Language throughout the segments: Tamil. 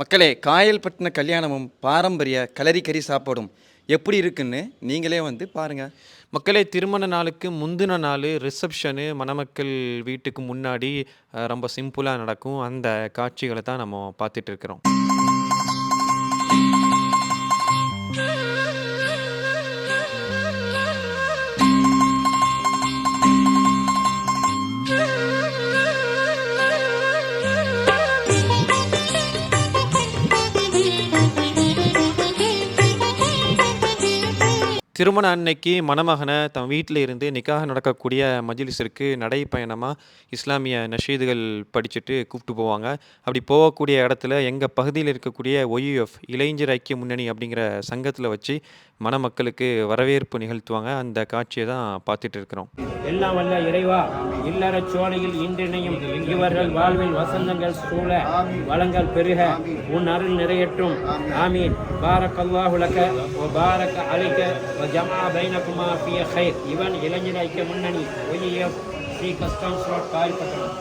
மக்களே காயல்பட்டின கல்யாணமும் பாரம்பரிய கலரி கறி சாப்பாடும் எப்படி இருக்குன்னு நீங்களே வந்து பாருங்கள் மக்களே திருமண நாளுக்கு முந்தின நாள் ரிசப்ஷனு மணமக்கள் வீட்டுக்கு முன்னாடி ரொம்ப சிம்பிளாக நடக்கும். அந்த காட்சிகளை தான் நம்ம பார்த்துட்டு இருக்கிறோம். திருமண அன்னைக்கு மணமகனை தன் வீட்டில் இருந்து நிக்காக நடக்கக்கூடிய மஜிலிஸிற்கு நடைப்பயணமாக இஸ்லாமிய நஷீதுகள் படிச்சுட்டு கூப்பிட்டு போவாங்க. அப்படி போகக்கூடிய இடத்துல எங்கள் பகுதியில் இருக்கக்கூடிய ஒய்யூஎஃப் இளைஞர் ஐக்கிய முன்னணி அப்படிங்கிற சங்கத்தில் வச்சு மணமக்களுக்கு வரவேற்பு நிகழ்த்துவாங்க. அந்த காட்சியை தான் பார்த்துட்டு இருக்கிறோம். எல்லாம் வல்ல இறைவா இல்லற சோலையில் இன்றிணையும் இவர்கள் வாழ்வில் வசந்தங்கள் சூழ வளங்கள் பெருக உன் அருள் நிறையட்டும். ஆமீன். பாரக் அல்லாஹு லக வ பாரக் அலைக வ ஜமா பைனகுமா ஃபிய கைர். இவன் இளைஞர் ஐக்கிய முன்னணி YF Sri customs road Karipattanam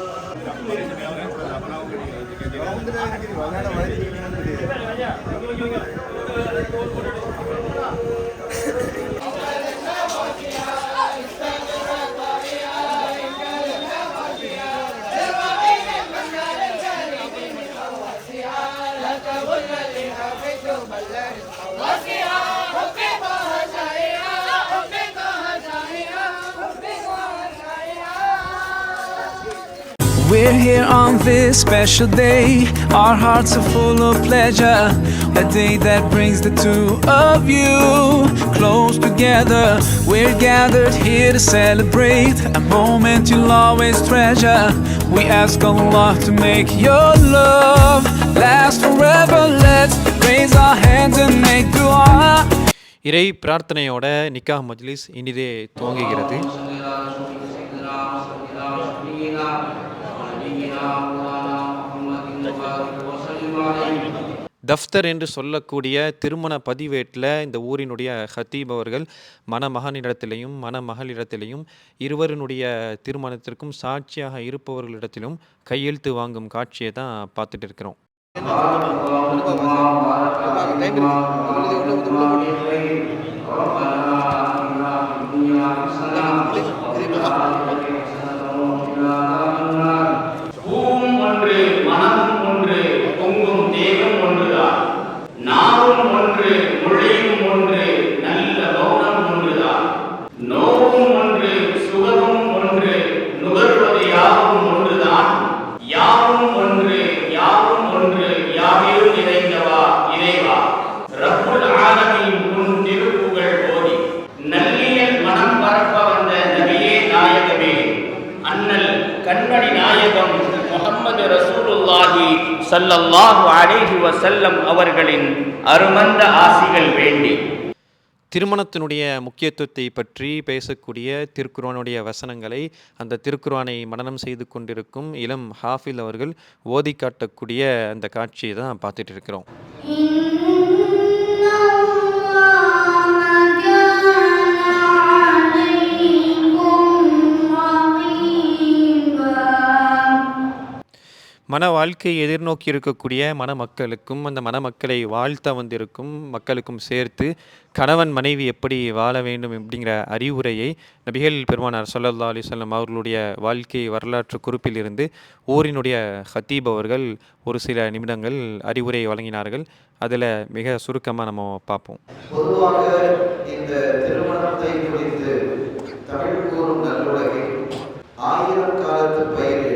We're this special day. Our hearts are full of pleasure. A day that brings the two of you close together. We're gathered here to celebrate a moment you'll always treasure. We ask Allah to make your love last forever. Let's raise our hands and make dua. இறை பிரார்த்தனையோட நிக்காஹ் மஜ்லிஸ் இனிதே துவங்குகிறது தஃப்தர் என்று சொல்லக்கூடிய திருமண பதிவேட்டில் இந்த ஊரினுடைய ஹத்தீப் அவர்கள் மணமகனிடத்திலையும் மணமகளிடத்திலையும் இருவரினுடைய திருமணத்திற்கும் சாட்சியாக இருப்பவர்களிடத்திலும் கையெழுத்து வாங்கும் காட்சியை தான் பார்த்துட்டு இருக்கிறோம். பூவும் ரசூலுல்லாஹி ஸல்லல்லாஹு அலைஹி வஸல்லம் அவர்களின் அருமந்த ஆசிகள் வேண்டி. திருமணத்தினுடைய முக்கியத்துவத்தை பற்றி பேசக்கூடிய திருக்குர்ஆனுடைய வசனங்களை அந்த திருக்குர்ஆனை மனனம் செய்து கொண்டிருக்கும் இளம் ஹாஃபில் அவர்கள் ஓதி காட்டக்கூடிய அந்த காட்சியை தான் பார்த்துட்டு இருக்கிறோம். மன வாழ்க்கையை எதிர்நோக்கி இருக்கக்கூடிய மணமக்களுக்கும் அந்த மணமக்களை வாழ்த்த வந்திருக்கும் மக்களுக்கும் சேர்த்து கணவன் மனைவி எப்படி வாழ வேண்டும் அப்படிங்கிற அறிவுரையை நபிகள் பெருமானார் ஸல்லல்லாஹு அலைஹி அவர்களுடைய வாழ்க்கை வரலாற்று குறிப்பிலிருந்து ஊரினுடைய ஹத்தீப் அவர்கள் ஒரு சில நிமிடங்கள் அறிவுரை வழங்கினார்கள். அதில் மிக சுருக்கமாக நம்ம பார்ப்போம். பொதுவாக இந்த திருமணத்தை குறித்து தமிழ் கூறும் நல்லுலகில் ஆயிரம் காலத்து பயிர்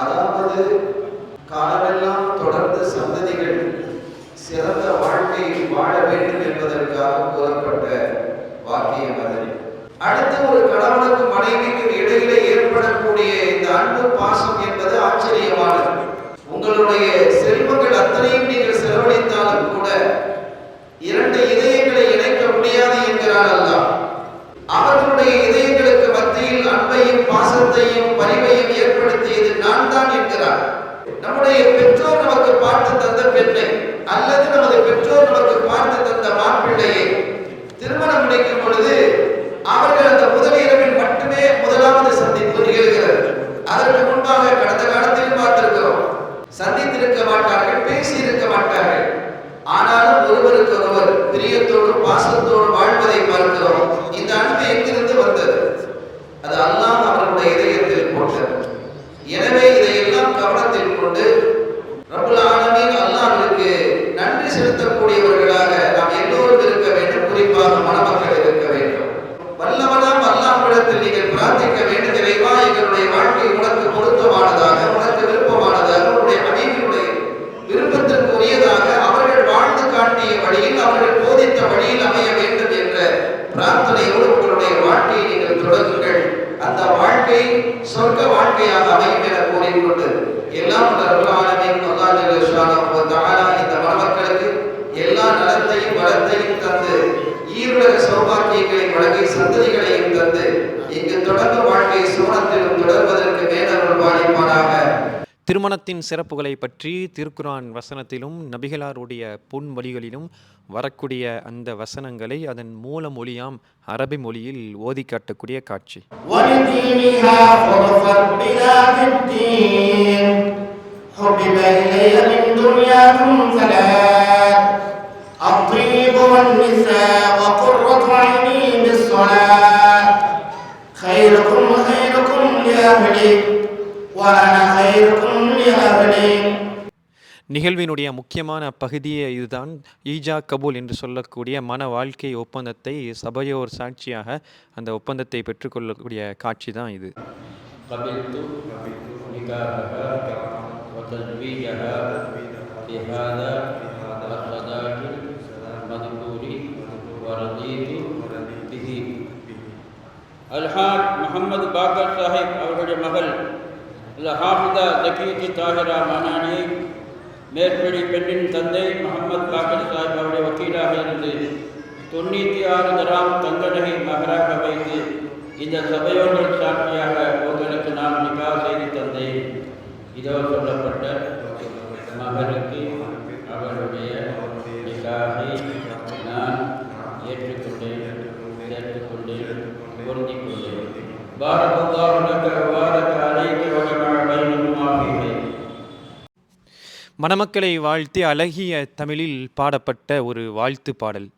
அதாவது காலமெல்லாம் தொடர்ந்து சந்ததிகள் சிறந்த வாழ்க்கையில் வாழ வேண்டும் என்பதற்காக கூறப்பட்ட வாக்கியம் அது அடுத்து ஒரு கணவனுக்கு மனைவிக்கும் இடையிலே ஏற்படக்கூடிய இந்த அன்பு பாசம் என்பது ஆச்சரியமானது. உங்களுடைய செல்வங்கள் அத்தனையும் நீங்கள் செலவழித்தாலும் கூட இரண்டு இதயங்களை இணைக்க முடியாது என்கிறார் அல்லாஹ். பெண்ணை அல்லது நமது பெற்றோர் நமக்கு பார்த்து தந்த மாப்பிள்ளையை. திருமணம் முடிக்கும் பொழுது நலத்தையும் வளத்தையும் தந்து ஈருலக சௌபாக்கியங்களை வழங்கி சந்ததிகளையும் தந்து இங்கு தொடர்ந்து வாழ்க்கை சோனத்திலும் தொடர்வதற்கு மேலருள் பாலிப்பானாக. திருமணத்தின் சிறப்புகளை பற்றி திருக்குரான் வசனத்திலும் நபிகளாருடைய பொன்மொழிகளிலும் வரக்கூடிய அந்த வசனங்களை அதன் மூல மொழியாம் அரபி மொழியில் ஓதி காட்டக்கூடிய காட்சி. நிகழ்வினுடைய முக்கியமான பகுதியை இதுதான். ஈஜா கபூல் என்று சொல்லக்கூடிய மன வாழ்க்கை ஒப்பந்தத்தை சபையோர் சாட்சியாக அந்த ஒப்பந்தத்தை பெற்றுக்கொள்ளக்கூடிய காட்சி தான் இது அல்ஹாஜ் முகமது பாக்கர் சாஹிப் அவருடைய மகள் ஹாஃபிதா ஜக்கீஜி தாஹிரா மானானி மேற்படி பெண்ணின் தந்தை முகமது பாக்கர் சாஹிப் அவருடைய வக்கீலாக இருந்து தொண்ணூற்றி ஆறு கிராம் தங்க நகை மகராக வைத்து இந்த சபையோர்கள் சாட்சியாக உங்களுக்கு நான் நிகா செய்து தந்தேன். இதோ சொல்லப்பட்ட மகனுக்கு அவருடைய நிகாவை நான் ஏற்றுக்கொண்டேன் சேர்த்துக்கொண்டேன் பொருந்திக் கொண்டேன் பாரதல்லாஹு லக்க வாரக அலைக்க வஜமா பைனகுமா ஃபீ ஹைர். மணமக்களை வாழ்த்தி அழகிய தமிழில் பாடப்பட்ட ஒரு வாழ்த்து பாடல்.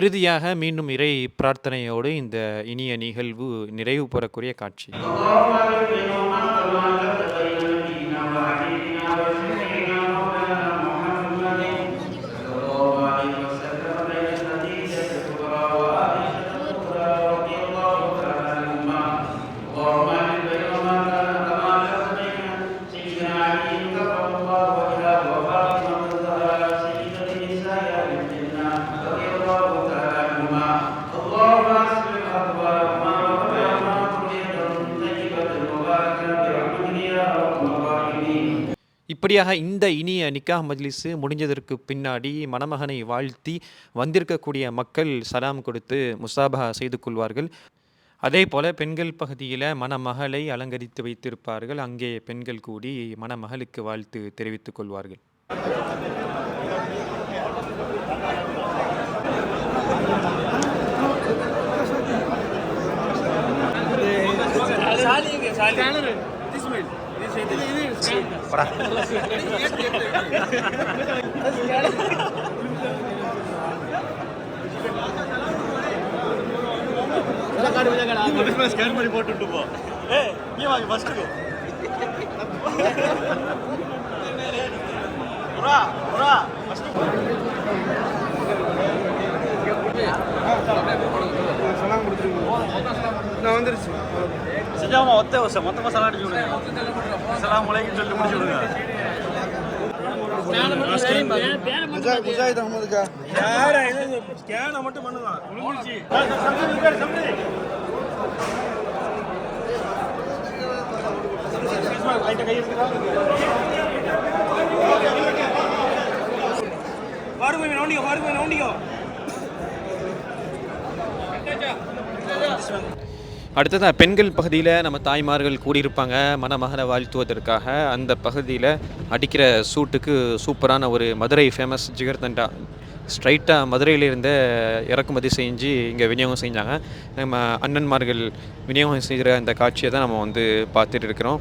இறுதியாக மீண்டும் இறை பிரார்த்தனையோடு இந்த இனிய நிகழ்வு நிறைவு பெறக்கூடிய காட்சி. இப்படியாக இந்த இனிய நிக்காஹ் மஜ்லிஸு முடிஞ்சதற்கு பின்னாடி மணமகனை வாழ்த்தி வந்திருக்கக்கூடிய மக்கள் சலாம் கொடுத்து முசாபா செய்து கொள்வார்கள். அதே போல பெண்கள் பகுதியில் மணமகளை அலங்கரித்து வைத்திருப்பார்கள். அங்கே பெண்கள் கூடி மணமகளுக்கு வாழ்த்து தெரிவித்துக் கொள்வார்கள். படா. ஸ்கேன் பண்ணி போட்டுட்டு போ ஏ நீ வாங்க ஃபர்ஸ்ட் போ ஃபர்ஸ்ட் போ சொல்லாம கொடுத்துருங்க செஞ்சாமா ஒத்த வருஷம் மொத்தமாக சலாம் அடிச்சு விடுங்க சலாம் முளைக்குன்னு சொல்லிட்டு முடிச்சு விடுங்க. முஜாஹித் அகமதுக்கா ஸ்கேனை மட்டும் பண்ணுதான் பாருங்க நோண்டிக்கோ பாருங்க நோண்டிக்கோ. அடுத்ததாக பெண்கள் பகுதியில் நம்ம தாய்மார்கள் கூடியிருப்பாங்க மணமகனை வாழ்த்துவதற்காக. அந்த பகுதியில் அடிக்கிற சூட்டுக்கு சூப்பரான ஒரு மதுரை ஃபேமஸ் ஜிகர்தண்டா ஸ்ட்ரைட்டாக மதுரையிலிருந்து இறக்குமதி செஞ்சு இங்கே விநியோகம் செஞ்சாங்க. நம்ம அண்ணன்மார்கள் விநியோகம் செய்கிற அந்த காட்சியை தான் நம்ம வந்து பார்த்துட்டு இருக்கிறோம்.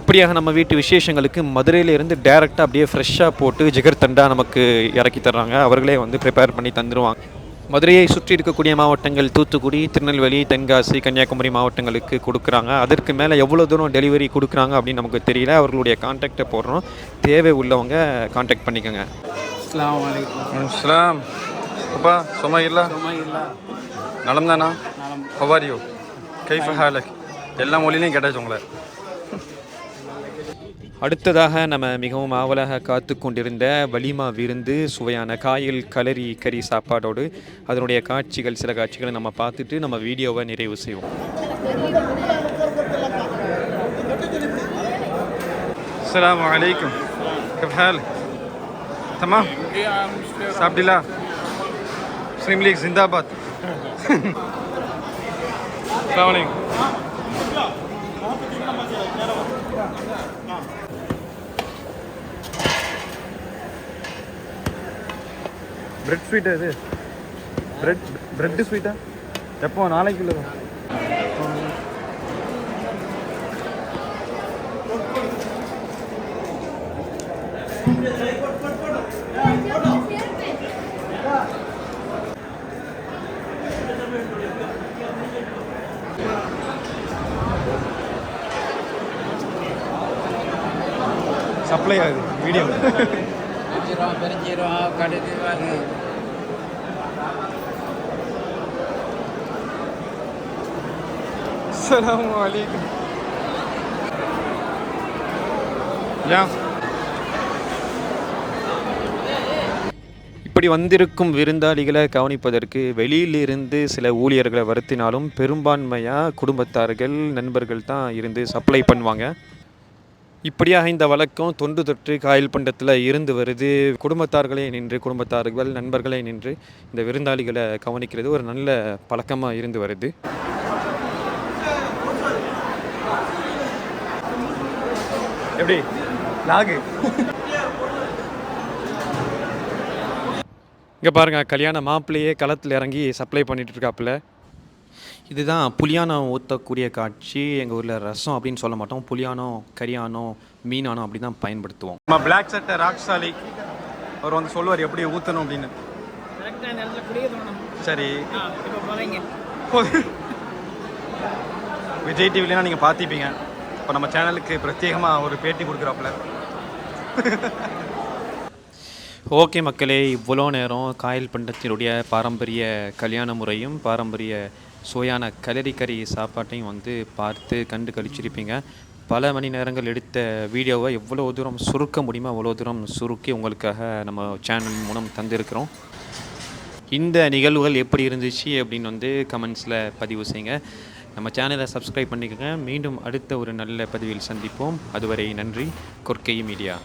இப்படியாக நம்ம வீட்டு விசேஷங்களுக்கு மதுரையிலேருந்து டேரெக்டாக அப்படியே ஃப்ரெஷ்ஷாக போட்டு ஜிகர்தண்டா நமக்கு இறக்கி தர்றாங்க. அவர்களே வந்து ப்ரிப்பேர் பண்ணி தந்துடுவாங்க மதுரையை சுற்றி இருக்கக்கூடிய மாவட்டங்கள் தூத்துக்குடி திருநெல்வேலி தென்காசி கன்னியாகுமரி மாவட்டங்களுக்கு கொடுக்குறாங்க. அதற்கு மேலே எவ்வளோ தூரம் டெலிவரி கொடுக்குறாங்க அப்படின்னு நமக்கு தெரியல. அவர்களுடைய கான்டாக்டை போடுறோம். தேவை உள்ளவங்க கான்டாக்ட் பண்ணிக்கோங்க. அஸ்லாம் அப்பா சும்மா இல்ல? நலம். தானா ஹவாரியோ கைஃப ஹாலக் எல்லா மொழிலையும் கேட்டாச்சு உங்களை. அடுத்ததாக நம்ம மிகவும் ஆவலாக காத்து கொண்டிருந்த வலிமா விருந்து சுவையான காயில் கலரி கறி சாப்பாடோடு அதனுடைய காட்சிகள் சில காட்சிகளை நம்ம பார்த்துட்டு நம்ம வீடியோவை நிறைவு செய்வோம். அஸ்லாம் வலைக்கம் கபால் தமா சாப்பிடலா முஸ்லீம் லீக் ஜிந்தாபாத். அஸ்லாம் பிரெட் ஸ்வீட்டா இது? பிரெட் பிரெட் ஸ்வீட்டா எப்போ நாளைக்குள்ள சப்ளை ஆகுது மீடியம் பெருஞ்சீரம் பெருஞ்சீரம் கடுகு வாங்க அஸ்லாம் வலைக்கம் இப்படி வந்திருக்கும் விருந்தாளிகளை கவனிப்பதற்கு வெளியிலிருந்து சில ஊழியர்களை வருத்தினாலும் பெரும்பான்மையாக குடும்பத்தார்கள் நண்பர்கள் தான் இருந்து சப்ளை பண்ணுவாங்க. இப்படியாக இந்த வழக்கம் தொன்று தொற்று காயல் பண்டத்தில் இருந்து வருது. குடும்பத்தார்களே நின்று குடும்பத்தார்கள் நண்பர்களே நின்று இந்த விருந்தாளிகளை கவனிக்கிறது ஒரு நல்ல பழக்கமாக இருந்து வருது. எப்படி? லாகு இங்கே பாருங்க கல்யாண மாப்பிள்ளையே களத்தில் இறங்கி சப்ளை பண்ணிட்டு இருக்காப்புல. இதுதான் புளியானம் ஊற்றக்கூடிய காட்சி. எங்கள் ஊரில் ரசம் அப்படின்னு சொல்ல மாட்டோம். புளியானம் கரியானம் மீனானம் அப்படி தான் பயன்படுத்துவோம். நம்ம பிளாக் சட்டை ராக்ஸாலி அவர் வந்து சொல்லுவார் எப்படி ஊற்றணும் அப்படின்னு. சரி. விஜய் டிவிலாம் நீங்கள் பார்த்திப்பீங்க இப்போ நம்ம சேனலுக்கு பிரத்யேகமாக ஒரு பேட்டி கொடுக்குறாப்புல. ஓகே மக்களே இவ்வளோ நேரம் காயல் பண்டத்தினுடைய பாரம்பரிய கல்யாண முறையும் பாரம்பரிய சுவையான கலரி கறி சாப்பாட்டையும் வந்து பார்த்து கண்டு கழிச்சிருப்பீங்க பல மணி நேரங்கள் எடுத்த வீடியோவை எவ்வளோ தூரம் சுருக்க முடியுமோ அவ்வளோ தூரம் சுருக்கி உங்களுக்காக நம்ம சேனல் மூலம் தந்திருக்கிறோம். இந்த நிகழ்வுகள் எப்படி இருந்துச்சு அப்படின்னு வந்து கமெண்ட்ஸில் பதிவு செய்யுங்க. நம்ம சேனலை சப்ஸ்கிரைப் பண்ணிக்கோங்க. மீண்டும் அடுத்த ஒரு நல்ல பதிவில் சந்திப்போம். அதுவரை நன்றி. கொர்க்கை மீடியா.